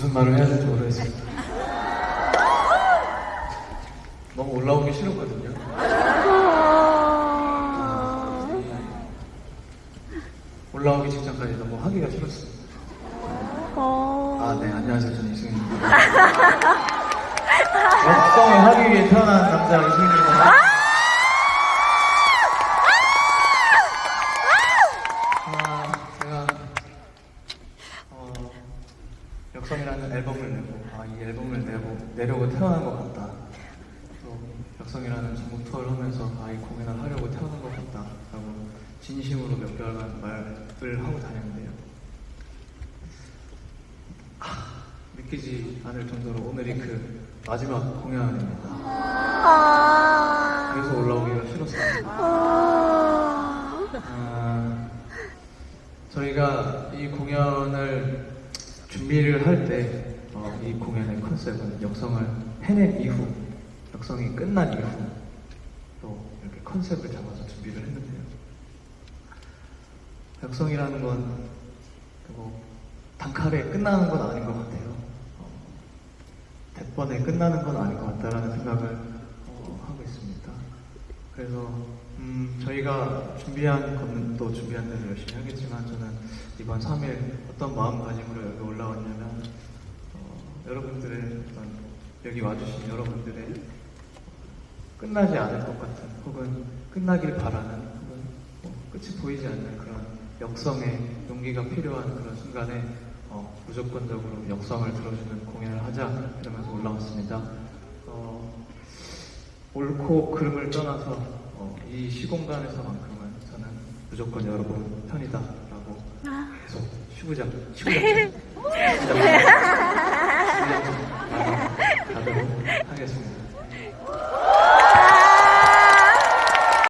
무슨 말을 해야 될지 모르겠습니다. 너무 올라오기 싫었거든요. 올라오기 직전까지 너무 하기가 싫었어요. 아, 네, 안녕하세요. 저는 이승윤입니다. 역성을 하기 위해 태어난 남자 이승윤입니다. 역성이라는 앨범을 내고 아, 이 앨범을 내고 내려고 태어난 것 같다. 또 역성이라는 전국 투어를 하면서 아, 이 공연을 하려고 태어난 것 같다 라고 진심으로 몇 개월간 말을 하고 다녔는데요. 아, 믿기지 않을 정도로 오늘이 그 마지막 공연입니다. 그래서 올라오기가 싫었습니다. 아, 저희가 이 공연을 준비를 할 때 이 공연의 컨셉은 역성을 해낸 이후, 역성이 끝난 이후 또 이렇게 컨셉을 잡아서 준비를 했는데요. 역성이라는 건 뭐, 단칼에 끝나는 건 아닌 것 같아요. 어, 대번에 끝나는 건 아닌 것 같다라는 생각을 어, 하고 있습니다. 그래서 음, 저희가 준비한 또 준비한 대로 열심히 하겠지만 이번 3일 어떤 마음가짐으로 여기 올라왔냐면 어, 여러분들의 어떤 여기 와주신 여러분들의 끝나지 않을 것 같은 혹은 끝나길 바라는 혹은 뭐 끝이 보이지 않는 그런 역성의 용기가 필요한 그런 순간에 어, 무조건적으로 역성을 들어주는 공연을 하자 이러면서 올라왔습니다. 어, 옳고 그름을 떠나서 어, 이 시공간에서만큼은 저는 무조건 여러분 편이다 쉬고자 쉬고자